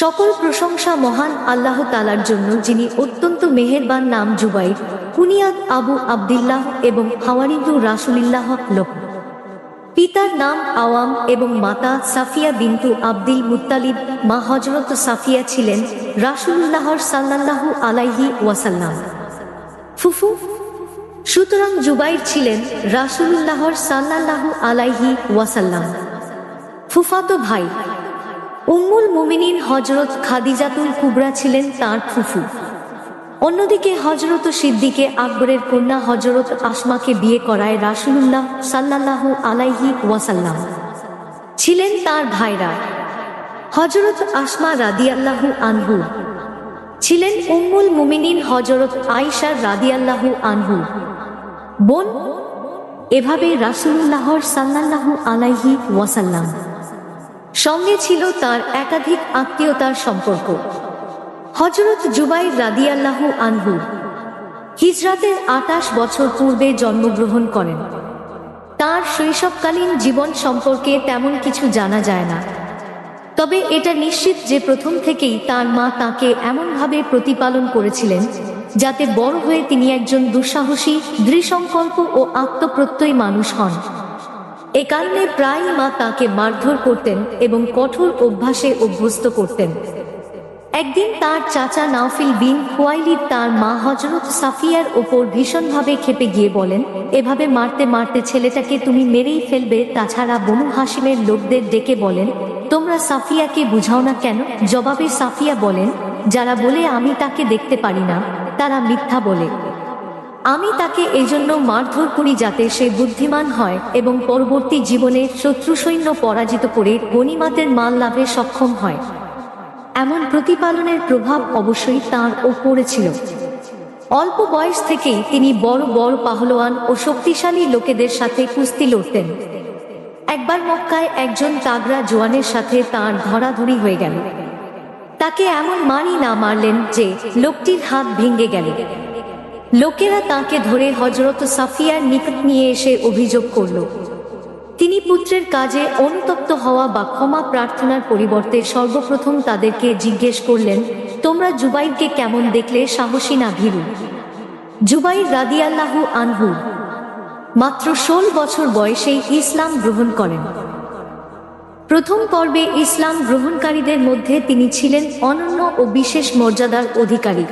সকল প্রশংসা মহান আল্লাহ তালার জন্য, যিনি অত্যন্ত মেহেরবান নাম জুবাইর, কুনিয়াদ আবু আবদুল্লাহ এবং হাওয়ারিদু রাসুলিল্লাহ লোক। পিতার নাম আওয়াম এবং মাতা সাফিয়া বিন্তু আব্দুল মুত্তালিব, মা হজরত সাফিয়া ছিলেন রাসুলুল্লাহর সাল্লাল্লাহু আলাইহি ওয়াসাল্লাম। ফুফু, সুতরাং জুবাইর ছিলেন রাসুলুল্লাহর সাল্লাল্লাহু আলাইহি ওয়াসাল্লাম। ফুফাতো ভাই উম্মুল মুমিনিন হজরত খাদিজাতুল কুবরা ছিলেন তার ফুফু। অন্যদিকে হজরত সিদ্দিকে আকবরের কন্যা হজরত আসমাকে বিয়ে করায় রাসুলুল্লাহ সাল্লাল্লাহু আলাইহি ওয়াসাল্লাম। ছিলেন তার ভাইরা। হজরত আসমা রাদিয়াল্লাহু আনহু। ছিলেন উম্মুল মুমিনিন হজরত আয়েশা রাদিয়াল্লাহু আনহু। বোন, এভাবে রাসুলুল্লাহর সাল্লাল্লাহু আলাইহি ওয়াসাল্লাম। সঙ্গে ছিল তার একাধিক আত্মীয়তার সম্পর্ক। হজরত জুবাইর রাদিয়াল্লাহু আনহু হিজরাতের আটাশ বছর পূর্বে জন্মগ্রহণ করেন। তার শৈশবকালীন জীবন সম্পর্কে তেমন কিছু জানা যায় না। তবে এটা নিশ্চিত যে প্রথম থেকেই তার মা তাকে এমনভাবে প্রতিপালন করেছিলেন যাতে বড় হয়ে তিনি একজন দুঃসাহসী, দৃঢ়সংকল্প ও আত্মপ্রত্যয়ী মানুষ হন। এ কারণে প্রায়ই মা তাকে মারধর করতেন এবং কঠোর অভ্যাসে অভ্যস্ত করতেন। একদিন তার চাচা নাওফিল বিন খুয়াইলিদ তার মা হজরত সাফিয়ার ওপর ভীষণভাবে খেপে গিয়ে বলেন, এভাবে মারতে মারতে ছেলেটাকে তুমি মেরেই ফেলবে। তাছাড়া বনু হাসিমের লোকদের ডেকে বলেন, তোমরা সাফিয়াকে বুঝাও না কেন? জবাবে সাফিয়া বলেন, যারা বলে আমি তাকে দেখতে পারি না, তারা মিথ্যা বলে। আমি তাকে এই জন্য মারধর করি যাতে সে বুদ্ধিমান হয় এবং পরবর্তী জীবনে শত্রু সৈন্য পরাজিত করে গণিমাতের মাল লাভে সক্ষম হয়। এমন প্রতিপালনের প্রভাব অবশ্যই তার ওপরে ছিল। অল্প বয়স থেকেই তিনি বড় বড় পাহলোয়ান ও শক্তিশালী লোকেদের সাথে কুস্তি লড়তেন। একবার মক্কায় একজন তাগরা জোয়ানের সাথে তার ধরাধরি হয়ে গেল। তাকে এমন মারি না মারলেন যে লোকটির হাত ভেঙে গেল। লোকেরা তাকে ধরে হজরত সাফিয়ার নিকট নিয়ে এসে অভিযোগ করল। তিনি পুত্রের কাজে অনুতপ্ত হওয়া বা ক্ষমা প্রার্থনার পরিবর্তে সর্বপ্রথম তাদেরকে জিজ্ঞেস করলেন, তোমরা জুবাইরকে কেমন দেখলে? সাহসী না ভীরু? জুবাইর রাদিয়াল্লাহু আনহু মাত্র ষোল বছর বয়সেই ইসলাম গ্রহণ করেন। প্রথম পর্বে ইসলাম গ্রহণকারীদের মধ্যে তিনি ছিলেন অনন্য ও বিশেষ মর্যাদার অধিকারী।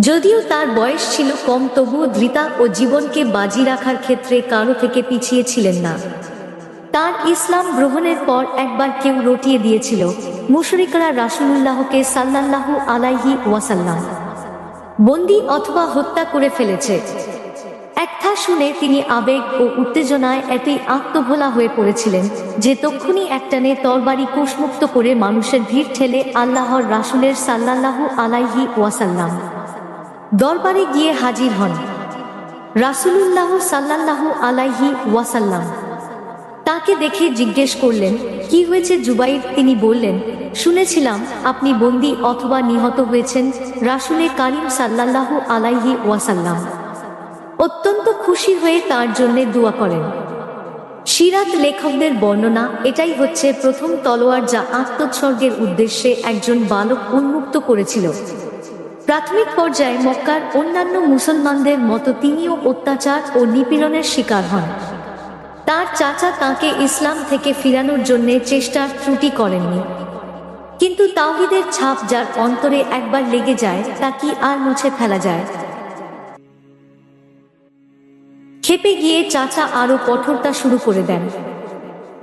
যদিও তার বয়স ছিল কম, তবুও ধৃতা ও জীবনকে বাজি রাখার ক্ষেত্রে কারও থেকে পিছিয়ে ছিলেন না। তার ইসলাম গ্রহণের পর একবার কেউ রটিয়ে দিয়েছিল, মুশরিকরা রাসুলুল্লাহকে সাল্লাল্লাহু আলাইহি ওয়াসাল্লাম। বন্দি অথবা হত্যা করে ফেলেছে। একথা শুনে তিনি আবেগ ও উত্তেজনায় এতই আত্মভোলা হয়ে পড়েছিলেন যে তক্ষুনি একটানে তরবারি কোষমুক্ত করে মানুষের ভিড় ঠেলে আল্লাহর রাসুলের সাল্লাল্লাহু আলাইহি ওয়াসাল্লাম। দরবারে গিয়ে হাজির হন। রাসুলুল্লাহ সাল্লাল্লাহু আলাইহি ওয়াসাল্লাম। তাকে দেখে জিজ্ঞেস করলেন, কি হয়েছে জুবাইর? তিনি বললেন, শুনেছিলাম আপনি বন্দি অথবা নিহত হয়েছেন রাসুলে কারিম সাল্লাল্লাহু আলাইহি ওয়াসাল্লাম। অত্যন্ত খুশি হয়ে তার জন্য দোয়া করেন। সিরাত লেখকদের বর্ণনা, এটাই হচ্ছে প্রথম তলোয়ার যা আত্মোৎসর্গের উদ্দেশ্যে একজন বালক উন্মুক্ত করেছিল। প্রাথমিক পর্যায়ে মক্কার অন্যান্য মুসলমানদের মতো তিনিও অত্যাচার ও নিপীড়নের শিকার হন। তার চাচা তাকে ইসলাম থেকে ফিরানোর জন্য চেষ্টার ত্রুটি করেননি। কিন্তু তাওহিদের ছাপ যার অন্তরে একবার লেগে যায়, তা কি আর মুছে ফেলা যায়? খেপে গিয়ে চাচা আরও কঠোরতা শুরু করে দেন।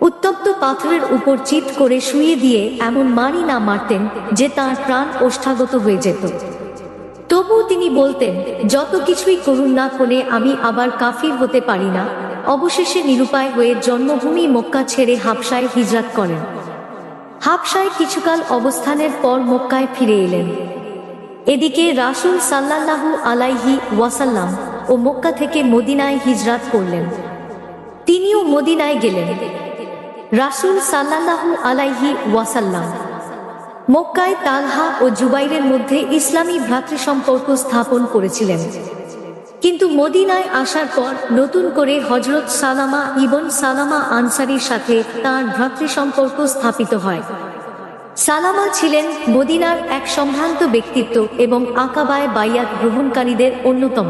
উত্তপ্ত পাথরের উপর চিত করে শুয়ে দিয়ে এমন মারি না মারতেন যে তার প্রাণ ওষ্ঠাগত হয়ে যেত। তবুও তিনি বলতেন, যত কিছুই করুন না কোনে আমি আবার কাফির হতে পারি না। অবশেষে নিরুপায় হয়ে জন্মভূমি মক্কা ছেড়ে হাবসায় হিজরাত করেন। হাবসায় কিছুকাল অবস্থানের পর মক্কায় ফিরে এলেন। এদিকে রাসুল সাল্লাল্লাহু আলাইহি ওয়াসাল্লাম ও মক্কা থেকে মদিনায় হিজরাত করলেন। তিনিও মদিনায় গেলেন। রাসুল সাল্লাল্লাহু আলাইহি ওয়াসাল্লাম মক্কায় তালহা ও জুবাইরের মধ্যে ইসলামী ভ্রাতৃসম্পর্ক স্থাপন করেছিলেন। কিন্তু মদিনায় আসার পর নতুন করে হজরত সালামা ইবন সালামা আনসারির সাথে তার ভ্রাতৃসম্পর্ক স্থাপিত হয়। সালামা ছিলেন মদিনার এক সম্ভ্রান্ত ব্যক্তিত্ব এবং আকাবায় বাইয়াত গ্রহণকারীদের অন্যতম।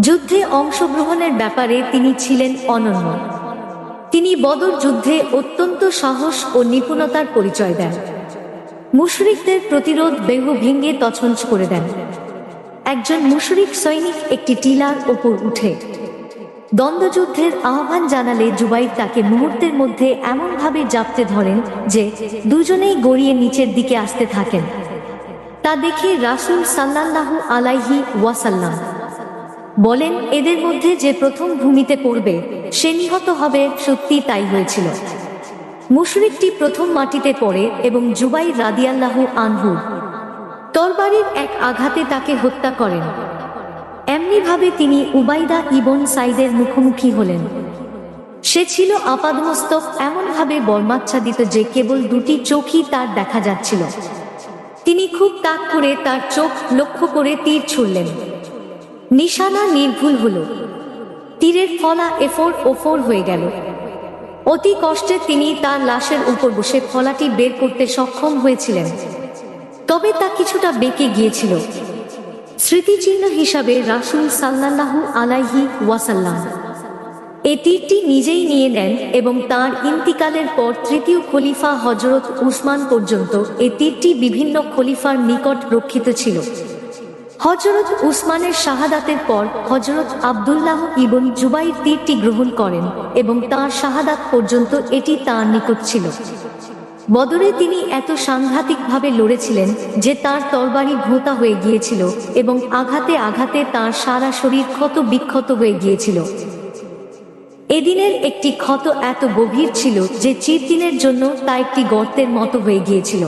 যুদ্ধে অংশগ্রহণের ব্যাপারে তিনি ছিলেন অনন্য। তিনি বদর যুদ্ধে অত্যন্ত সাহস ও নিপুণতার পরিচয় দেন। মুশরিকদের প্রতিরোধ বেহ ভেঙে তছঞ্চ করে দেন। একজন মুশরিক সৈনিক একটি টিলার ওপর উঠে। দ্বন্দ্বযুদ্ধের আহ্বান জানালে জুবাইর তাকে মুহূর্তের মধ্যে এমনভাবে জাপতে ধরেন যে দুজনেই গড়িয়ে নিচের দিকে আসতে থাকেন। তা দেখে রাসূল সাল্লাল্লাহু আলাইহি ওয়াসাল্লাম বলেন, এদের মধ্যে যে প্রথম ভূমিতে পড়বে, সে নিহত হবে। সত্যি তাই হয়েছিল। মুশরিকটি প্রথম মাটিতে পড়ে এবং জুবাই রাদিয়াল্লাহু আনহু তরবারির এক আঘাতে তাকে হত্যা করেন। এমনিভাবে তিনি উবাইদা ইবন সাইদের মুখোমুখি হলেন। সে ছিল আপাদমস্তক, এমনভাবে বর্মাচ্ছাদিত যে কেবল দুটি চোখই তার দেখা যাচ্ছিল। তিনি খুব তাক করে তার চোখ লক্ষ্য করে তীর ছুড়লেন। নিশানা নির্ভুল হল। তীরের ফলা এফোর ওফোর হয়ে গেল। অতি কষ্টে তিনি তার লাশের উপর বসে ফলাটি বের করতে সক্ষম হয়েছিলেন। তবে তা কিছুটা বেঁকে গিয়েছিল। স্মৃতিচিহ্ন হিসাবে রাসূল সাল্লাল্লাহু আলাইহি ওয়াসাল্লাম। এ তীরটি নিজেই নিয়ে নেন এবং তার ইন্তিকালের পর তৃতীয় খলিফা হজরত উসমান পর্যন্ত এ তীরটি বিভিন্ন খলিফার নিকট রক্ষিত ছিল। হজরত উসমানের শাহাদাতের পর হজরত আবদুল্লাহ ইবন জুবাইর তীরটি গ্রহণ করেন এবং তার শাহাদাত পর্যন্ত এটি তার নিকট ছিল। বদরে তিনি এত সাংঘাতিকভাবে লড়েছিলেন যে তার তরবারি ভোঁতা হয়ে গিয়েছিল এবং আঘাতে আঘাতে তার সারা শরীর ক্ষত বিক্ষত হয়ে গিয়েছিল। এদিনের একটি ক্ষত এত গভীর ছিল যে চিরদিনের জন্য তা একটি গর্তের মতো হয়ে গিয়েছিল।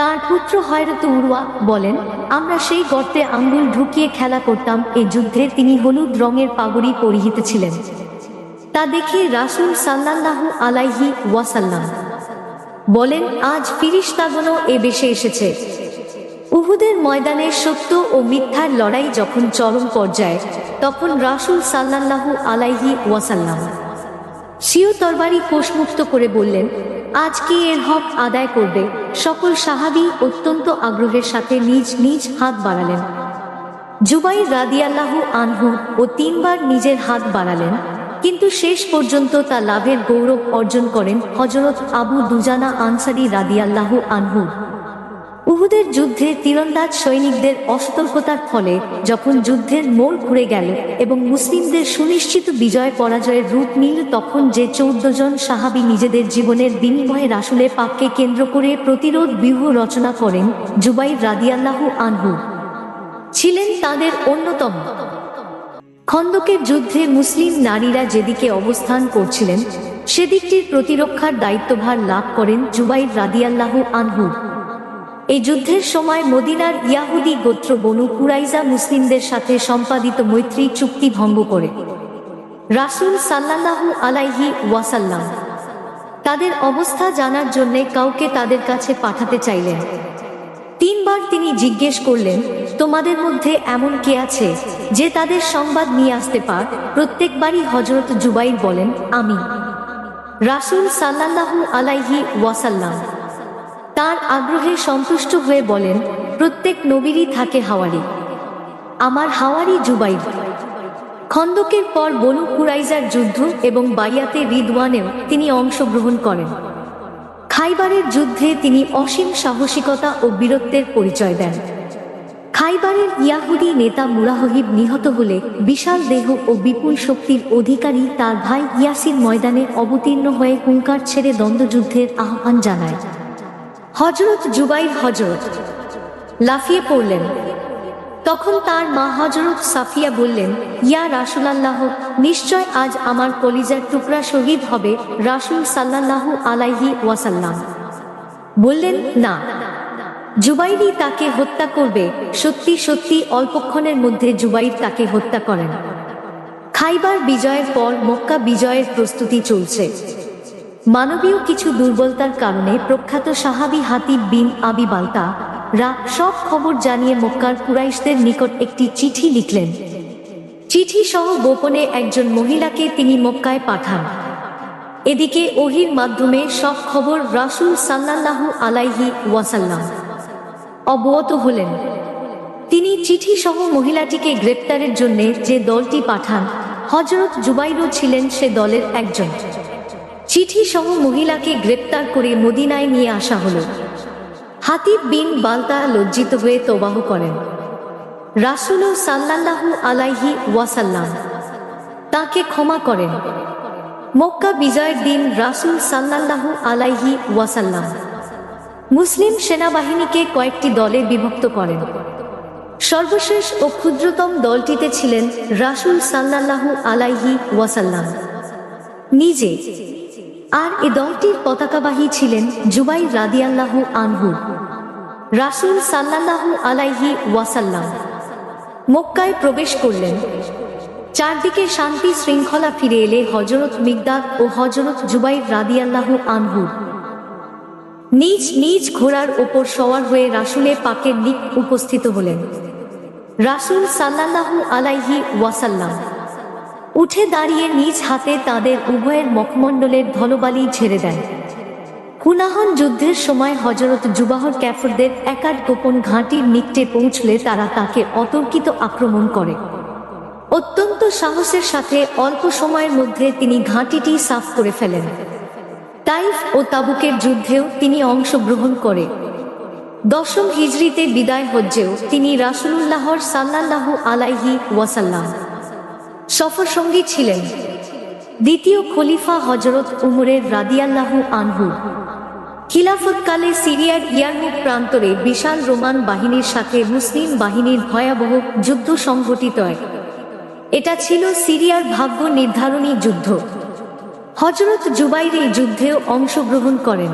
তার পুত্র হয়রত উড়ওয়া বলেন, আমরা সেই গর্তে আঙ্গুল ঢুকিয়ে খেলা করতাম। এ যুদ্ধে তিনি হলুদ রঙের পাগড়ি পরিহিত ছিলেন। তা দেখে রাসূল সাল্লাল্লাহু আলাইহি ওয়াসাল্লাম বলেন, আজ ফিরিস্তাগণও এ বেশে এসেছে। উহুদের ময়দানে সত্য ও মিথ্যার লড়াই যখন চরম পর্যায়ে, তখন রাসূল সাল্লাল্লাহু আলাইহি ওয়াসাল্লাম সিও তরবারি কোষমুক্ত করে বললেন আজ এর হক আদায় করবে? সকল সাহাবি অত্যন্ত আগ্রহের সাথে নিজ নিজ হাত বাড়ালেন। জুবাই রাদিয়াল্লাহু আনহু ও তিনবার নিজের হাত বাড়ালেন, কিন্তু শেষ পর্যন্ত তা লাভের গৌরব অর্জন করেন হজরত আবু দুজানা আনসারি রাদিয়াল্লাহু আনহু। উহুদের যুদ্ধে তীরন্দাজ সৈনিকদের অসতর্কতার ফলে যখন যুদ্ধের মোড় ঘুরে গেল এবং মুসলিমদের সুনিশ্চিত বিজয় পরাজয়ের রূপ নিল, তখন যে চৌদ্দ জন সাহাবি নিজেদের জীবনের বিনিময়ে রাসুলে পাককে কেন্দ্র করে প্রতিরোধ ব্যূহ রচনা করেন জুবাইর রাদিয়াল্লাহু আনহু। ছিলেন তাদের অন্যতম। খন্দকের যুদ্ধে মুসলিম নারীরা যেদিকে অবস্থান করছিলেন, সেদিকটির প্রতিরক্ষার দায়িত্বভার লাভ করেন জুবাইর রাদিয়াল্লাহু আনহু। এই যুদ্ধের সময় মদিনার ইয়াহুদি গোত্র বনু কুরাইজা মুসলিমদের সাথে সম্পাদিত মৈত্রী চুক্তি ভঙ্গ করে। রাসূল সাল্লাল্লাহু আলাইহি ওয়াসাল্লাম তাদের অবস্থা জানার জন্য কাউকে তাদের কাছে পাঠাতে চাইলেন। তিনবার তিনি জিজ্ঞেস করলেন, তোমাদের মধ্যে এমন কে আছে যে তাদের সংবাদ নিয়ে আসতে পার? প্রত্যেকবারই হজরত জুবাইর বলেন, আমি। রাসূল সাল্লাল্লাহু আলাইহি ওয়াসাল্লাম তার আগ্রহে সন্তুষ্ট হয়ে বলেন, প্রত্যেক নবীরই থাকে হাওয়ারি। আমার হাওয়ারি জুবাইর। খন্দকের পর বনু কুরাইজার যুদ্ধ এবং বাইয়াতে রিদওয়ানেও তিনি অংশগ্রহণ করেন। খাইবারের যুদ্ধে তিনি অসীম সাহসিকতা ও বীরত্বের পরিচয় দেন। খাইবারের ইয়াহুদি নেতা মুরাহহিব নিহত হলে বিশাল দেহ ও বিপুল শক্তির অধিকারী তার ভাই ইয়াসির ময়দানে অবতীর্ণ হয়ে হুঙ্কার ছেড়ে দ্বন্দ্বযুদ্ধের আহ্বান জানায়। হজরত জুবাইর হজরত লাফিয়ে পড়লেন। তখন তার মা হজরত সাফিয়া বললেন, ইয়া রাসুলাল্লাহ, নিশ্চয় আজ আমার কলিজার টুকরা শহীদ হবে রাসুল সাল্লাল্লাহু আলাইহি ওয়াসাল্লাম। বললেন, না। জুবাইরি তাকে হত্যা করবে। সত্যি সত্যি, অল্পক্ষণের মধ্যে জুবাইর তাকে হত্যা করেন। খাইবার বিজয়ের পর মক্কা বিজয়ের প্রস্তুতি চলছে। মানবীয় কিছু দুর্বলতার কারণে প্রখ্যাত সাহাবি হাতিব বিন আবি বালতা রা সব খবর জানিয়ে মক্কার কুরাইশদের নিকট একটি চিঠি লিখলেন। চিঠি সহ গোপনে একজন মহিলাকে তিনি মক্কায় পাঠান। এদিকে ওহির মাধ্যমে সব খবর রাসূল সাল্লাল্লাহু আলাইহি ওয়াসাল্লাম। অবগত হলেন। তিনি চিঠি সহ মহিলাটিকে গ্রেপ্তারের জন্য যে দলটি পাঠান হজরত জুবাইরও ছিলেন সে দলের একজন। চিঠি সহ মহিলাকে গ্রেপ্তার করে মদিনায় নিয়ে আসা হলো। হাতিব বিন বালতা লজ্জিত হয়ে তবাহ করেন। রাসুল সাল্লাল্লাহু আলাইহি ওয়াসাল্লাম তাকে ক্ষমা করেন। মক্কা বিজয়ের দিন রাসুল সাল্লাল্লাহু আলাইহি ওয়াসাল্লাম মুসলিম সেনাবাহিনীকে কয়েকটি দলে বিভক্ত করেন। সর্বশেষ ও ক্ষুদ্রতম দলটিতে ছিলেন রাসুল সাল্লাল্লাহু আলাইহি ওয়াসাল্লাম। নিজে আর এ দলটির পতাকাবাহী ছিলেন জুবাই রাদিয়াল্লাহু আনহু। রাসুল সাল্লাল্লাহু আলাইহি ওয়াসাল্লাম। মক্কায় প্রবেশ করলেন। চারদিকে শান্তি শৃঙ্খলা ফিরে এলে হজরত মিগদাদ ও হজরত জুবাইর রাদিয়াল্লাহু আনহু। নিজ নিজ ঘোড়ার ওপর সওয়ার হয়ে রাসুলের পাকের নিক উপস্থিত হলেন। রাসুল সাল্লাল্লাহু আলাইহি ওয়াসাল্লাম। উঠে দাঁড়িয়ে নিজ হাতে তাদের উভয়ের মুখমণ্ডলের ধলবালি ছেড়ে দেন হুনাহন যুদ্ধের সময় হজরত জুবাহর ক্যাফরদের একাট গোপন ঘাঁটির নিকটে পৌঁছলে তারা তাকে অতর্কিত আক্রমণ করে। অত্যন্ত সাহসের সাথে অল্প সময়ের মধ্যে তিনি ঘাঁটিটি সাফ করে ফেলেন। তাইফ ও তাবুকের যুদ্ধেও তিনি অংশগ্রহণ করে। দশম হিজরিতে বিদায় হজ্জেও তিনি রাসুলুল্লাহর সাল্লাল্লাহু আলাইহি ওয়াসাল্লাম। সফর সঙ্গী ছিলেন দ্বিতীয় খলিফা হজরত উমরের রাদিয়াল্লাহু আনহু। খিলাফতকালে সিরিয়ার ইয়ারমুক প্রান্তরে বিশাল রোমান বাহিনীর সাথে মুসলিম বাহিনীর ভয়াবহ যুদ্ধ সংঘটিত হয়। এটা ছিল সিরিয়ার ভাগ্য নির্ধারণী যুদ্ধ। হজরত জুবাইর এই যুদ্ধেও অংশগ্রহণ করেন।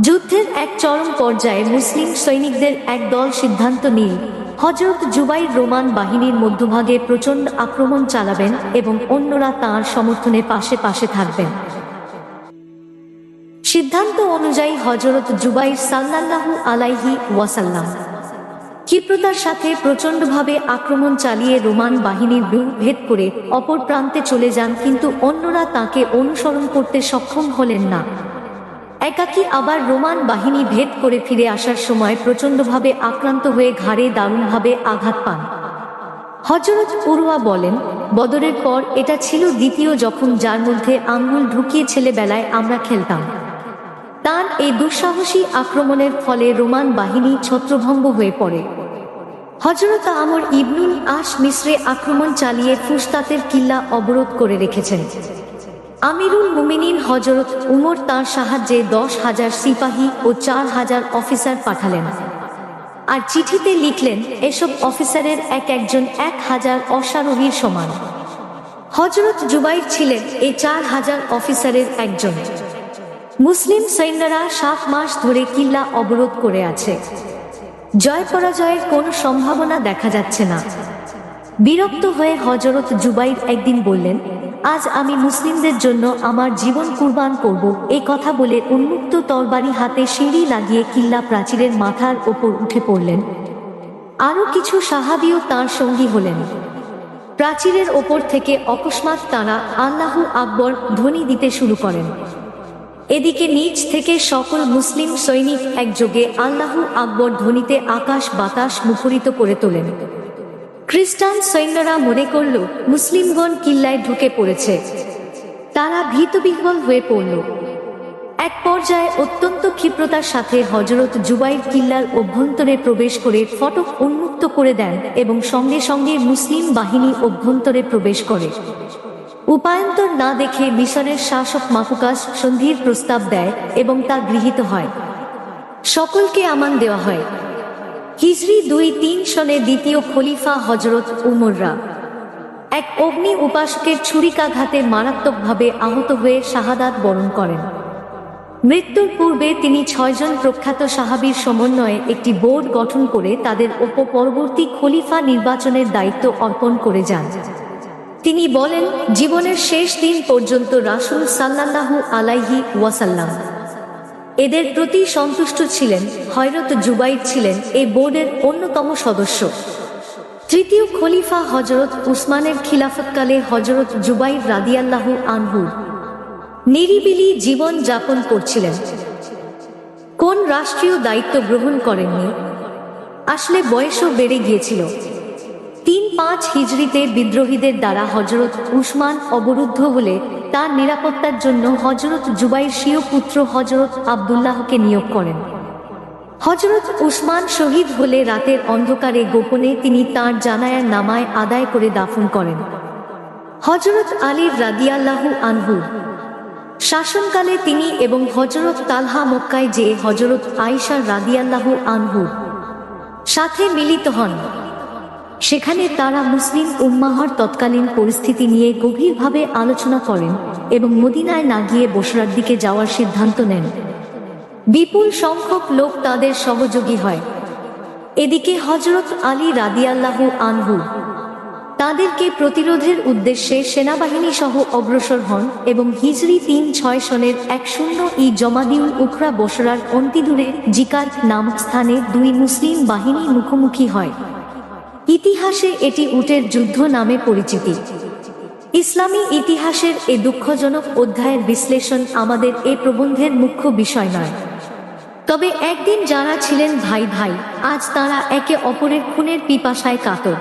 যুদ্ধের এক চরম পর্যায়ে মুসলিম সৈনিকদের এক দল সিদ্ধান্ত নিল হজরত জুবাইর রোমান বাহিনীর মধ্যভাগে প্রচণ্ড আক্রমণ চালাবেন এবং অন্যরা তাঁর সমর্থনে পাশে পাশে থাকবেন। সিদ্ধান্ত অনুযায়ী হজরত জুবাইর সাল্লাল্লাহু আলাইহি ওয়াসাল্লাম ক্ষিপ্রতার সাথে প্রচণ্ডভাবে আক্রমণ চালিয়ে রোমান বাহিনীর ভেদ করে অপর প্রান্তে চলে যান, কিন্তু অন্যরা তাকে অনুসরণ করতে সক্ষম হলেন না। একাকী আবার রোমান বাহিনী ভেদ করে ফিরে আসার সময় প্রচণ্ডভাবে আক্রান্ত হয়ে ঘাড়ে দারুণভাবে আঘাত পান। হজরত উরুয়া বলেন, বদরের পর এটা ছিল দ্বিতীয় যখন যার মধ্যে আঙ্গুল ঢুকিয়ে ছেলেবেলায় আমরা খেলতাম। তার এই দুঃসাহসী আক্রমণের ফলে রোমান বাহিনী ছত্রভঙ্গ হয়ে পড়ে। হজরত আমর ইবনুল আশ মিশ্রে আক্রমণ চালিয়ে ফুস্তাতের কিল্লা অবরোধ করে রেখেছেন। আমিরুল মুমিনিন হজরত উমর তার সাহায্যে দশ হাজার সিপাহী ও চার হাজার অফিসার পাঠালেন। আর চিঠিতে লিখলেন, এসব অফিসারের এক একজন এক হাজার অশ্বারোহীর সমান। হজরত জুবাইর ছিলেন এই চার হাজার অফিসারের একজন। মুসলিম সৈন্যরা সাত মাস ধরে কিল্লা অবরোধ করে আছে। জয় পরাজয়ের কোনো সম্ভাবনা দেখা যাচ্ছে না। বিরক্ত হয়ে হজরত জুবাইর একদিন বললেন আজ আমি মুসলিমদের জন্য আমার জীবন কুরবান করব। এই কথা বলে উন্মুক্ত তরবারি হাতে সিঁড়ি লাগিয়ে কিল্লা প্রাচীরের মাথার ওপর উঠে পড়লেন। আরও কিছু সাহাবিও তার সঙ্গী হলেন। প্রাচীরের ওপর থেকে অকস্মাৎ তারা আল্লাহু আকবর ধ্বনি দিতে শুরু করেন। এদিকে নিচ থেকে সকল মুসলিম সৈনিক একযোগে আল্লাহু আকবর ধ্বনিতে আকাশ বাতাস মুখরিত করে তোলেন। খ্রিস্টান সৈন্যরা মনে করল, মুসলিমগণ কিল্লায় ঢুকে পড়েছে। তারা ভীতবিহ্বল হয়ে পড়ল। এক পর্যায়ে অত্যন্ত ক্ষিপ্রতার সাথে হজরত জুবাইর কিল্লার অভ্যন্তরে প্রবেশ করে ফটক উন্মুক্ত করে দেন এবং সঙ্গে সঙ্গে মুসলিম বাহিনী অভ্যন্তরে প্রবেশ করে। উপায়ন্তর না দেখে মিশরের শাসক মাকুকাস সন্ধির প্রস্তাব দেয় এবং তা গৃহীত হয়। সকলকে আমান দেওয়া হয়। হিজরি দুই তিন সনে দ্বিতীয় খলিফা হজরত উমররা। এক অগ্নি উপাসকের ছুরিকাঘাতে মারাত্মকভাবে আহত হয়ে শাহাদাত বরণ করেন। মৃত্যুর পূর্বে তিনি ছয়জন প্রখ্যাত সাহাবীর সমন্বয়ে একটি বোর্ড গঠন করে তাদের ওপর পরবর্তী খলিফা নির্বাচনের দায়িত্ব অর্পণ করে যান। তিনি বলেন, জীবনের শেষ দিন পর্যন্ত রাসুল সাল্লাল্লাহু আলাইহি ওয়াসাল্লাম এদের প্রতি সন্তুষ্ট ছিলেন হয়রত জুবাইর ছিলেন এই বোর্ডের অন্যতম সদস্য। তৃতীয় খলিফা হজরত উসমানের খিলাফতকালে হজরত জুবাইর রাদিয়াল্লাহু আনহু নিরিবিলি জীবন যাপন করছিলেন। কোন রাষ্ট্রীয় দায়িত্ব গ্রহণ করেননি? আসলে বয়সও বেড়ে গিয়েছিল। তিন পাঁচ হিজড়িতে বিদ্রোহীদের দ্বারা হজরত উসমান অবরুদ্ধ হলে তার নিরাপত্তার জন্য হজরত জুবাইর স্বীয় পুত্র হজরত আবদুল্লাহকে নিয়োগ করেন। হজরত উসমান শহীদ হলে রাতের অন্ধকারে গোপনে তিনি তার জানায়ার নামায় আদায় করে দাফন করেন। হজরত আলীর রাদিয়াল্লাহু আনহু, শাসনকালে তিনি এবং হজরত তালহা মক্কায় যে হজরত আইসার রাদিয়াল্লাহু আনহু সাথে মিলিত হন। সেখানে তারা মুসলিম উম্মাহর তৎকালীন পরিস্থিতি নিয়ে গভীরভাবে আলোচনা করেন এবং মদিনায় না গিয়ে বসরার দিকে যাওয়ার সিদ্ধান্ত নেন। বিপুল সংখ্যক লোক তাদের সহযোগী হয়। এদিকে হজরত আলী রাদিয়াল্লাহু আনহু তাদেরকে প্রতিরোধের উদ্দেশ্যে সেনাবাহিনী সহ অগ্রসর হন এবং হিজরি তিন ছয় সনের এক শূন্য ই জমাদিউল উখরা বসরার অন্তিদূরে জিকার নামক স্থানে দুই মুসলিম বাহিনী মুখোমুখি হয়। ইতিহাসে এটি উটের যুদ্ধ নামে পরিচিতি। ইসলামী ইতিহাসের এ দুঃখজনক অধ্যায়ের বিশ্লেষণ আমাদের এ প্রবন্ধের মুখ্য বিষয় নয়। তবে একদিন যারা ছিলেন ভাই ভাই, আজ তারা একে অপরের খুনের পিপাসায় কাতর।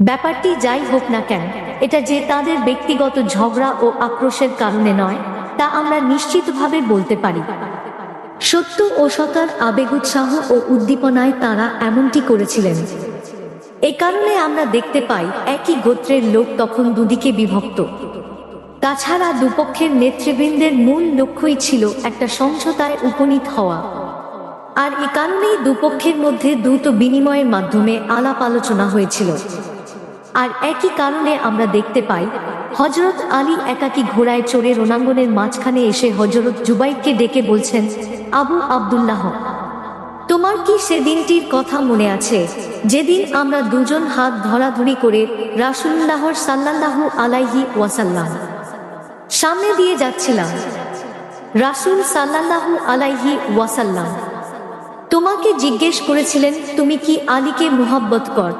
ব্যাপারটি যাই হোক না কেন, এটা যে তাদের ব্যক্তিগত ঝগড়া ও আক্রোশের কারণে নয় তা আমরা নিশ্চিতভাবে বলতে পারি। সত্য ও সতার আবেগ উৎসাহ ও উদ্দীপনায় তারা এমনটি করেছিলেন। এ কারণে আমরা দেখতে পাই একই গোত্রের লোক তখন দুদিকে বিভক্ত। তাছাড়া দুপক্ষের নেতৃবৃন্দের মূল লক্ষ্যই ছিল একটা সমঝোতায় উপনীত হওয়া। আর এ কারণেই দুপক্ষের মধ্যে দ্রুত বিনিময়ের মাধ্যমে আলাপ আলোচনা হয়েছিল। আর একই কারণে আমরা দেখতে পাই হজরত আলী একাকী ঘোড়ায় চড়ে রোনাঙ্গনের মাঝখানে এসে হজরত জুবাইককে ডেকে বলছেন, আবু আবদুল্লাহ, তোমার কি সেদিনটির কথা মনে আছে? যেদিন আমরা দুজন হাত ধরাধরি করে রাসুল্লাহর সাল্লাল্লাহু আলাইহি ওয়াসাল্লাম সামনে দিয়ে যাচ্ছিলাম। রাসুল সাল্লাল্লাহু আলাইহি ওয়াসাল্লাম, তোমাকে জিজ্ঞেস করেছিলেন, তুমি কি আলীকে মুহাব্বত কর?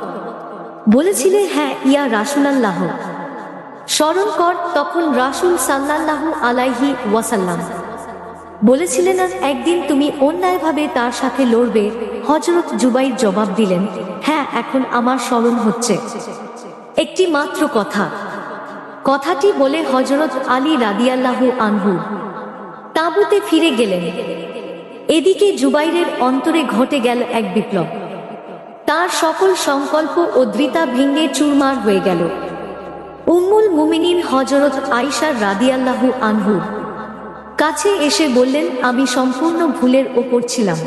বলেছিলে হ্যাঁ ইয়া রাসুলাল্লাহ। স্মরণ কর তখন রাসুল সাল্লাল্লাহু আলাইহি ওয়াসাল্লাম। বলেছিলেন একদিন তুমি অন্যায়ভাবে তার সাথে লড়বে? হজরত জুবাইর জবাব দিলেন হ্যাঁ এখন আমার স্মরণ হচ্ছে। একটি মাত্র কথা। কথাটি বলে হজরত আলী রাদিয়াল্লাহু আনহু তাঁবুতে ফিরে গেলেন। এদিকে জুবাইরের অন্তরে ঘটে গেল এক বিপ্লব। তার সকল সংকল্প ও দৃতা ভেঙে চুরমার হয়ে গেল। উম্মুল মুমিনিন হজরত আইসার রাদিয়াল্লাহু আনহু কাছে এসে বললেন, আমি সম্পূর্ণ ভুলের ওপর ছিলাম।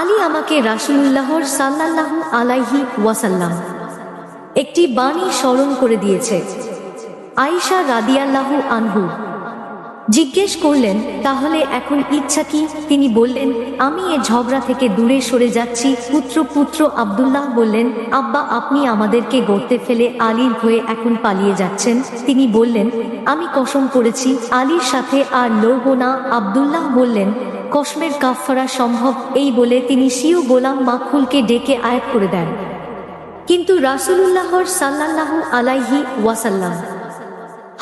আলী আমাকে রাসুলুল্লাহর সাল্লাল্লাহু আলাইহি ওয়াসাল্লাম একটি বাণী স্মরণ করে দিয়েছে। আইসা রাদিয়াল্লাহু আনহু জিজ্ঞেস করলেন, তাহলে এখন ইচ্ছা কি? তিনি বললেন, আমি এ ঝগড়া থেকে দূরে সরে যাচ্ছি। পুত্র পুত্র আব্দুল্লাহ বললেন, আব্বা, আপনি আমাদেরকে গড়তে ফেলে আলীর হয়ে এখন পালিয়ে যাচ্ছেন? তিনি বললেন, আমি কসম করেছি, আলীর সাথে আর লড়ব না। আব্দুল্লাহ বললেন, কসমের কাফফারা সম্ভব। এই বলে তিনি সিও গোলাম মাখুলকে ডেকে আয়াত করে দেন। কিন্তু রাসুলুল্লাহর সাল্লাল্লাহু আলাইহি ওয়াসাল্লাম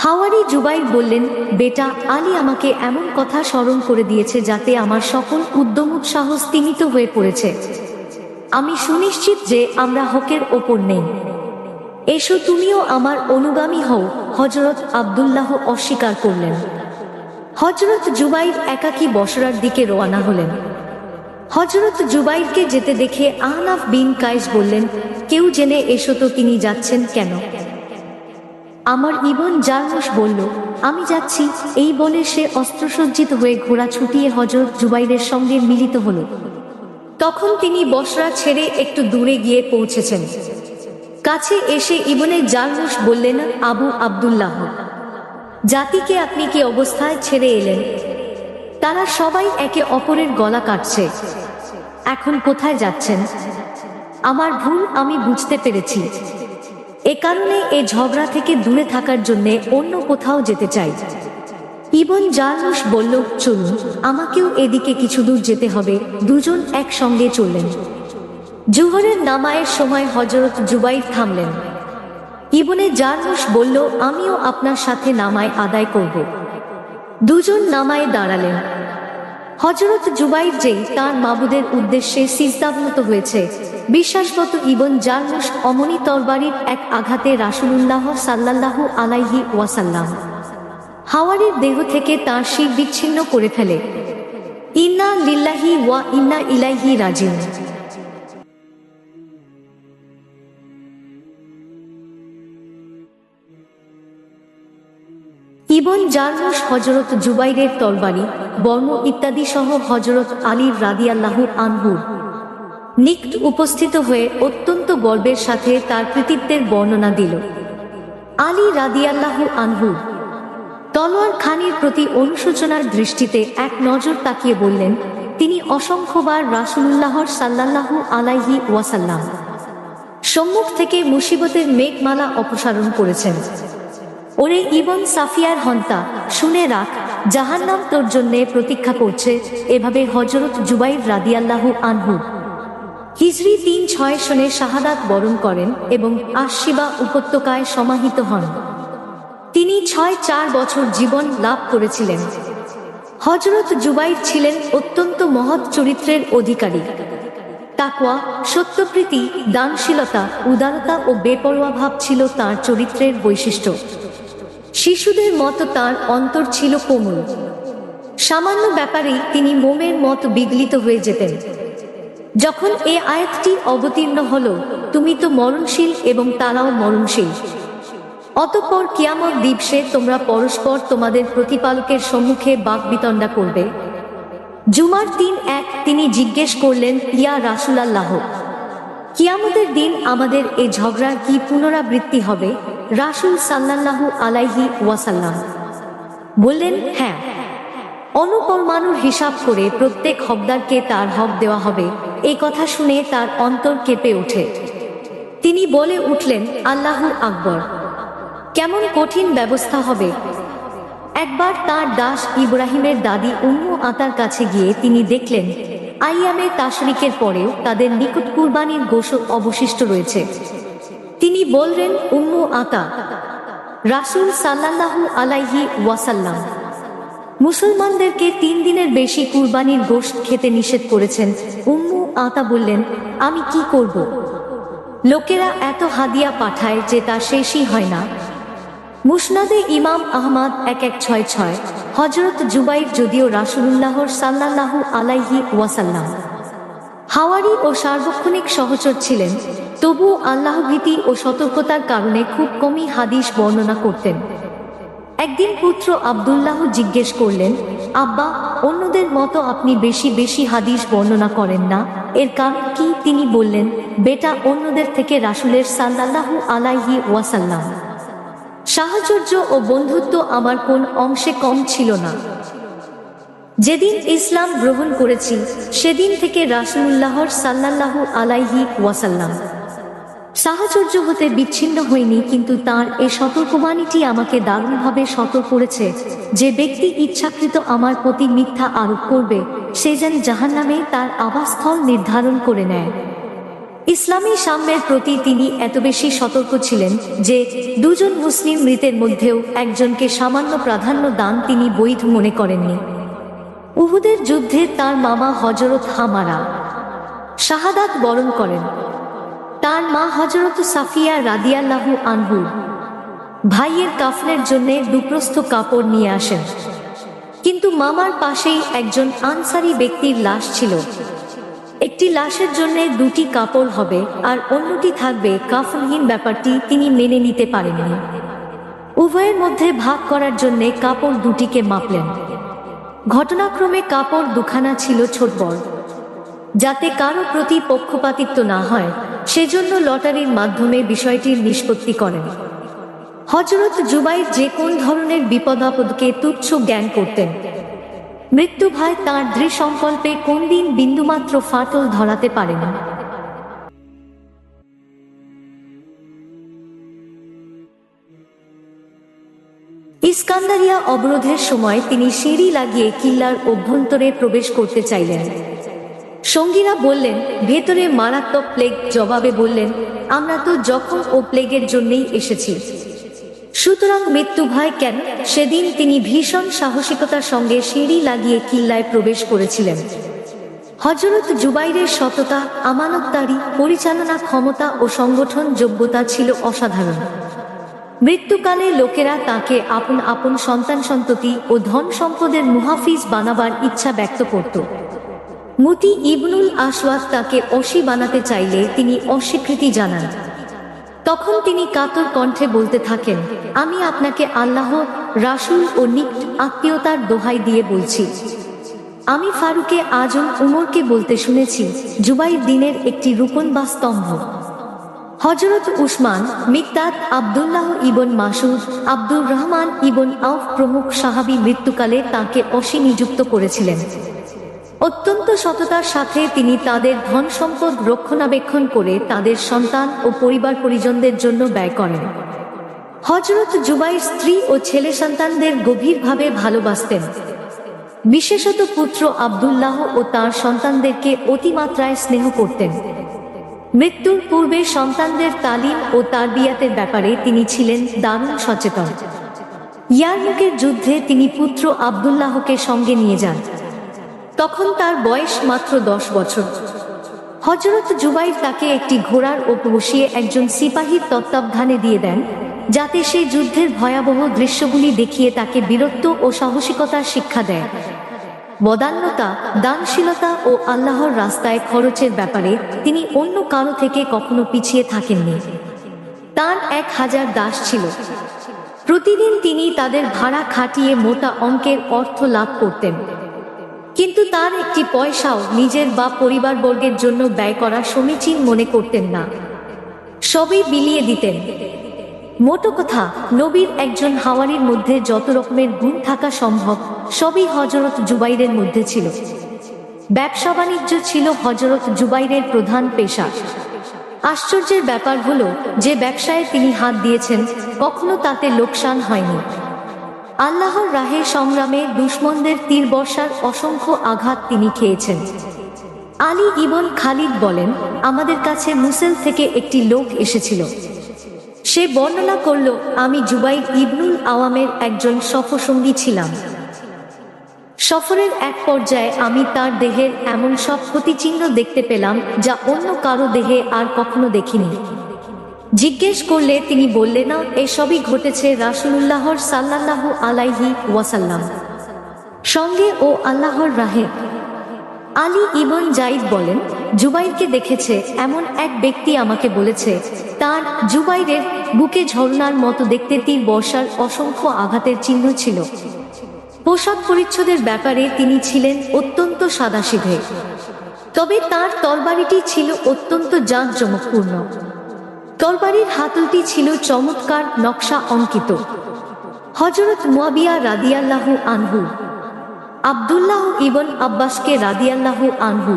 হাওয়ারি জুবাইর বললেন, বেটা, আলী আমাকে এমন কথা স্মরণ করে দিয়েছে যাতে আমার সকল উদ্যম উৎসাহ স্তীমিত হয়ে পড়েছে। আমি সুনিশ্চিত যে আমরা হকের ওপর নেই। এসো তুমিও আমার অনুগামী হও হজরত আবদুল্লাহ অস্বীকার করলেন। হজরত জুবাইর একাকী বসরার দিকে রওনা হলেন। হজরত জুবাইরকে যেতে দেখে আহনাফ বিন কায়েস বললেন, কেউ জেনে এসো তো তিনি যাচ্ছেন কেন? আমার ইবন জারমুশ বলল, আমি যাচ্ছি। এই বলে সে অস্ত্রসজ্জিত হয়ে ঘোড়া ছুটিয়ে হজরত জুবাইরের সঙ্গে মিলিত হল। তখন তিনি বসরা ছেড়ে একটু দূরে গিয়ে পৌঁছেছেন। কাছে এসে ইবনে জারমুশ বললেন, আবু আবদুল্লাহ, জাতিকে আপনি কি অবস্থায় ছেড়ে এলেন? তারা সবাই একে অপরের গলা কাটছে। এখন কোথায় যাচ্ছেন? আমার ভুল আমি বুঝতে পেরেছি। এ কারণে এ ঝগড়া থেকে দূরে থাকার জন্য অন্য কোথাও যেতে চাই। ইবন জারুস বলল, চলুন, আমাকেও এদিকে কিছু দূর যেতে হবে। দুজন একসঙ্গে চললেন। জুহরের নামায়ের সময় হজরত জুবাই থামলেন। ইবনে জারমুশ বলল, আমিও আপনার সাথে নামায় আদায় করব। দুজন নামায় দাঁড়ালেন। হজরত জুবাইর যেই তার মাবুদের উদ্দেশ্যে সিজদাবনত হয়েছে। বিশ্বাসগত ইবন জারমুশ অমনি তরবারির এক আঘাতে রাসুল্লাহ সাল্লাল্লাহু আলাইহি ওয়াসাল্লাম। হাওয়ারের দেহ থেকে তার শির বিচ্ছিন্ন করে ফেলে। ইন্না লিল্লাহি ওয়া ইন্না ইলাইহি রাজিউন। ইবন জারমুশ হজরত জুবাইরের তরবারি বর্ম ইত্যাদি সহ হজরত আলীর রাদিয়াল্লাহু আনহুর নিকট উপস্থিত হয়ে অত্যন্ত গর্বের সাথে তার কৃতিত্বের বর্ণনা দিল। আলী রাদিয়াল্লাহু আনহু তলোয়ার খানির প্রতি অনুশোচনার দৃষ্টিতে এক নজর তাকিয়ে বললেন, তিনি অসংখ্যবার রাসূলুল্লাহর সাল্লাল্লাহু আলাইহি ওয়াসাল্লাম। সম্মুখ থেকে মুসিবতের মেঘমালা অপসারণ করেছেন। ওরে ইবন সাফিয়ার হন্তা, শুনে রাখ, জাহান্নাম তোর জন্যে প্রতীক্ষা করছে এভাবে হজরত জুবাইর রাদিয়াল্লাহু আনহু। হিজরি তিন ছয় সনে শাহাদাত বরণ করেন এবং আশিবা উপত্যকায় সমাহিত হন। তিনি ছয় চার বছর জীবন লাভ করেছিলেন। হজরত জুবাইর ছিলেন অত্যন্ত মহৎ চরিত্রের অধিকারী। তাকওয়া, সত্যপ্রীতি, দানশীলতা, উদারতা ও বেপরোয়া ভাব ছিল তার চরিত্রের বৈশিষ্ট্য। শিশুদের মতো তার অন্তর ছিল কোমল। সামান্য ব্যাপারেই তিনি মোমের মতো বিগলিত হয়ে যেতেন। যখন এ আয়াতটি অবতীর্ণ হল, তুমি তো মরণশীল এবং তারাও মরণশীল। অতঃপর কিয়ামত দিবসে তোমরা পরস্পর তোমাদের প্রতিপালকের সম্মুখে বাকবিতণ্ডা করবে। জুমার দিন এক তিনি জিজ্ঞেস করলেন, ইয়া রাসুলাল্লাহ কিয়ামতের দিন আমাদের এ ঝগড়ার কি পুনরাবৃত্তি হবে? রাসুল সাল্লাল্লাহু আলাইহি ওয়াসাল্লাম বললেন হ্যাঁ অনুপরমাণুর হিসাব করে প্রত্যেক হকদারকে তার হক দেওয়া হবে। এই কথা শুনে তার অন্তর কেঁপে ওঠে। তিনি বলে উঠলেন, আল্লাহু আকবর। কেমন কঠিন ব্যবস্থা হবে। একবার তার দাস ইব্রাহিমের দাদি উম্মু আতার কাছে গিয়ে তিনি দেখলেন আইয়ামে তাশরিকের পরেও তাদের নিকট কুরবানির গোশত অবশিষ্ট রয়েছে। তিনি বললেন, উম্মু আতা রাসূল সাল্লাল্লাহু আলাইহি ওয়াসাল্লাম, মুসলমানদেরকে তিন দিনের বেশি কুরবানির গোশত খেতে নিষেধ করেছেন। উম্মু আতা বললেন, আমি কি করব? লোকেরা এত হাদিয়া পাঠায় যে তা শেষই হয় না। মুসনাদে ইমাম আহমদ এক এক ছয় ছয় হজরত জুবাইর যদিও রাসুলুল্লাহর সাল্লাল্লাহু আলাইহি ওয়াসাল্লাম। হাওয়ারি ও সার্বক্ষণিক সহচর ছিলেন তবু আল্লাহভীতি ও সতর্কতার কারণে খুব কমই হাদিস বর্ণনা করতেন। একদিন পুত্র আবদুল্লাহ জিজ্ঞেস করলেন, আব্বা, অন্যদের মতো আপনি বেশি বেশি হাদিস বর্ণনা করেন না? এর কারণ কি? তিনি বললেন, বেটা অন্যদের থেকে রাসুলের সাল্লাল্লাহু আলাইহি ওয়াসাল্লাম। সাহচর্য ও বন্ধুত্ব আমার কোন অংশে কম ছিল না। যেদিন ইসলাম গ্রহণ করেছি, সেদিন থেকে রাসুল্লাহর সাল্লাল্লাহু আলাইহি ওয়াসাল্লাম। সাহচর্য হতে বিচ্ছিন্ন হয়নি, কিন্তু তার এ সতর্কবাণীটি আমাকে দারুণভাবে সতর্ক করেছে যে ব্যক্তি ইচ্ছাকৃত আমার প্রতি মিথ্যা আরোপ করবে, সে যেন জাহান্নামে তার আবাসস্থল নির্ধারণ করে নেয়। ইসলামী সাম্যের প্রতি তিনি এত বেশি সতর্ক ছিলেন যে দুজন মুসলিম মৃতের মধ্যেও একজনকে সামান্য প্রাধান্য দান তিনি বৈধ মনে করেননি। উহুদের যুদ্ধে তার মামা হজরত হামারা শাহাদাত বরণ করেন। তার মা হজরত সাফিয়া রাদিয়াল্লাহু আনহু ভাইয়ের কাফনের জন্য দুপ্রস্থ কাপড় নিয়ে আসেন। কিন্তু মামার পাশেই একজন আনসারি ব্যক্তির লাশ ছিল। একটি লাশের জন্য দুটি কাপড় হবে, আর অন্যটি থাকবে কাফনহীন ব্যাপারটি তিনি মেনে নিতে পারেননি। উভয়ের মধ্যে ভাগ করার জন্যে কাপড় দুটিকে মাপলেন। ঘটনাক্রমে কাপড় দুখানা ছিল ছোট বড়। যাতে কারও প্রতি পক্ষপাতিত্ব না হয়, সেজন্য লটারির মাধ্যমে বিষয়টির নিষ্পত্তি করেন। হজরত জুবাইর যে কোন ধরনের বিপদ আপদকে তুচ্ছ জ্ঞান করতেন মৃত্যু ভয় তাঁর দৃঢ় সংকল্পে কোন দিন বিন্দুমাত্র ফাটল ধরাতে পারেন ইস্কান্দারিয়া অবরোধের সময় তিনি সিঁড়ি লাগিয়ে কিল্লার অভ্যন্তরে প্রবেশ করতে চাইলেন। সঙ্গীরা বললেন, ভেতরে মারাত্মক প্লেগ জবাবে বললেন, আমরা তো যখন ও প্লেগের জন্যই এসেছি। সুতরাং মৃত্যু ভয় কেন? সেদিন তিনি ভীষণ সাহসিকতার সঙ্গে সিঁড়ি লাগিয়ে কিল্লায় প্রবেশ করেছিলেন। হজরত জুবাইরের সততা, আমানতদারি, পরিচালনা ক্ষমতা ও সংগঠন যোগ্যতা ছিল অসাধারণ। মৃত্যুকালে লোকেরা তাকে আপন আপন সন্তান সন্ততি ও ধন সম্পদের মুহাফিজ বানাবার ইচ্ছা ব্যক্ত করত। মুতি ইবনুল আসওয়াদ তাকে অসি বানাতে চাইলে তিনি অস্বীকৃতি জানান। তখন তিনি কাতর কণ্ঠে বলতে থাকেন, আমি আপনাকে আল্লাহ, রাসূল ও নিকট আত্মীয়তার দোহাই দিয়ে বলছি। আমি ফারুকে আজম উমরকে বলতে শুনেছি জুবাই দিনের একটি রূপন বা স্তম্ভ। হজরত উসমান, মিকদাদ আবদুল্লাহ ইবন মাসুদ আব্দুর রহমান ইবন আউফ প্রমুখ সাহাবী মৃত্যুকালে তাকে অসি নিযুক্ত করেছিলেন। অত্যন্ত সততার সাথে তিনি তাদের ধন সম্পদ রক্ষণাবেক্ষণ করে তাদের সন্তান ও পরিবার পরিজনদের জন্য ব্যয় করেন। হজরত জুবাইর স্ত্রী ও ছেলে সন্তানদের গভীরভাবে ভালোবাসতেন। বিশেষত পুত্র আবদুল্লাহ ও তার সন্তানদেরকে অতিমাত্রায় স্নেহ করতেন। মৃত্যুর পূর্বে সন্তানদের তালিম ও তার বিয়াতের ব্যাপারে তিনি ছিলেন দারুণ সচেতন। ইয়ারমুকের যুদ্ধে তিনি পুত্র আবদুল্লাহকে সঙ্গে নিয়ে যান। তখন তার বয়স মাত্র দশ বছর। হজরত জুবাইর তাকে একটি ঘোড়ার ওপর বসিয়ে একজন সিপাহীর তত্ত্বাবধানে দিয়ে দেন, যাতে সে যুদ্ধের ভয়াবহ দৃশ্যগুলি দেখিয়ে তাকে বীরত্ব ও সাহসিকতার শিক্ষা দেয়। বদান্যতা, দানশীলতা ও আল্লাহর রাস্তায় খরচের ব্যাপারে তিনি অন্য কারও থেকে কখনো পিছিয়ে থাকেননি। তার এক হাজার দাস ছিল। প্রতিদিন তিনি তাদের ভাড়া খাটিয়ে মোটা অঙ্কের অর্থ লাভ করতেন। কিন্তু তার একটি পয়সাও নিজের বা পরিবারবর্গের জন্য ব্যয় করা সমীচীন মনে করতেন না। সবই বিলিয়ে দিতেন। মোটো কথা, নবীর একজন হাওয়ারির মধ্যে যত রকমের গুণ থাকা সম্ভব, সবই হজরত জুবাইরের মধ্যে ছিল। ব্যবসা বাণিজ্য ছিল হজরত জুবাইরের প্রধান পেশা। আশ্চর্যের ব্যাপার হলো, যে ব্যবসায় তিনি হাত দিয়েছেন, কখনো তাতে লোকসান হয়নি। আল্লাহর রাহে সংগ্রামে দুশ্মনদের তীর বর্ষার অসংখ্য আঘাত তিনি খেয়েছেন। আলী ইবন খালিদ বলেন, আমাদের কাছে মুসেল থেকে একটি লোক এসেছিল। সে বর্ণনা করল, আমি জুবাই ইবনুল আওয়ামের একজন সফরসঙ্গী ছিলাম। সফরের এক পর্যায়ে আমি তার দেহের এমন সব ক্ষতিচিহ্ন দেখতে পেলাম যা অন্য কারও দেহে আর কখনো দেখিনি। জিজ্ঞেস করলে তিনি বললেন, না, এসবই ঘটেছে রাসুলুল্লাহর সাল্লাল্লাহু আলাইহি ওয়াসাল্লাম। সঙ্গে ও আল্লাহর রাহে। আলী ইবন জাইদ বলেন, জুবাইরকে দেখেছে এমন এক ব্যক্তি আমাকে বলেছে, তার জুবাইরের বুকে ঝর্ণার মতো দেখতে তীর বর্ষার অসংখ্য আঘাতের চিহ্ন ছিল। পোশাক পরিচ্ছদের ব্যাপারে তিনি ছিলেন অত্যন্ত সাদাসিধে। তবে তার তরবারিটি ছিল অত্যন্ত জাঁকজমকপূর্ণ। তরবারির হাতলটি ছিল চমৎকার নকশা অঙ্কিত। হজরত মুয়াবিয়া রাদিয়াল্লাহু আনহু, আবদুল্লাহ ইবন আব্বাসকে রাদিয়াল্লাহু আনহু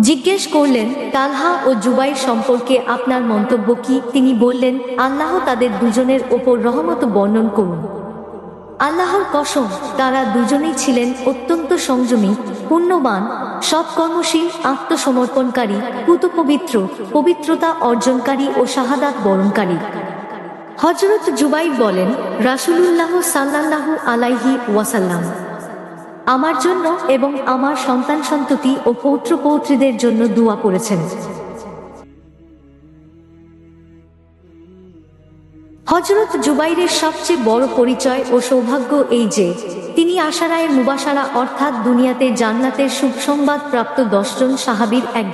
জিজ্ঞেস করলেন, তালহা ও জুবাইর সম্পর্কে আপনার মন্তব্য কি? তিনি বললেন, আল্লাহ তাদের দুজনের ওপর রহমত বর্ণন করুন। আল্লাহর কসম, তারা দুজনেই ছিলেন অত্যন্ত সংযমী পুণ্যবান সৎকর্মশীল আত্মসমর্পণকারী পুতপবিত্র পবিত্রতা অর্জনকারী ও শাহাদাত বরণকারী। হজরত জুবাই বলেন, রাসুলুল্লাহ সাল্লাহ আলাইহি ওয়াসাল্লাম, আমার জন্য এবং আমার সন্তান সন্ততি ও পৌত্র পৌত্রীদের জন্য দোয়া করেছেন। হজরত জুবাইরের সবচেয়ে বড় পরিচয় ও সৌভাগ্য এই যে, তিনি আশারায় মুবাসারা অর্থাৎ দুনিয়াতে জান্নাতের সুখ সংবাদ প্রাপ্ত দশজন সাহাবির এক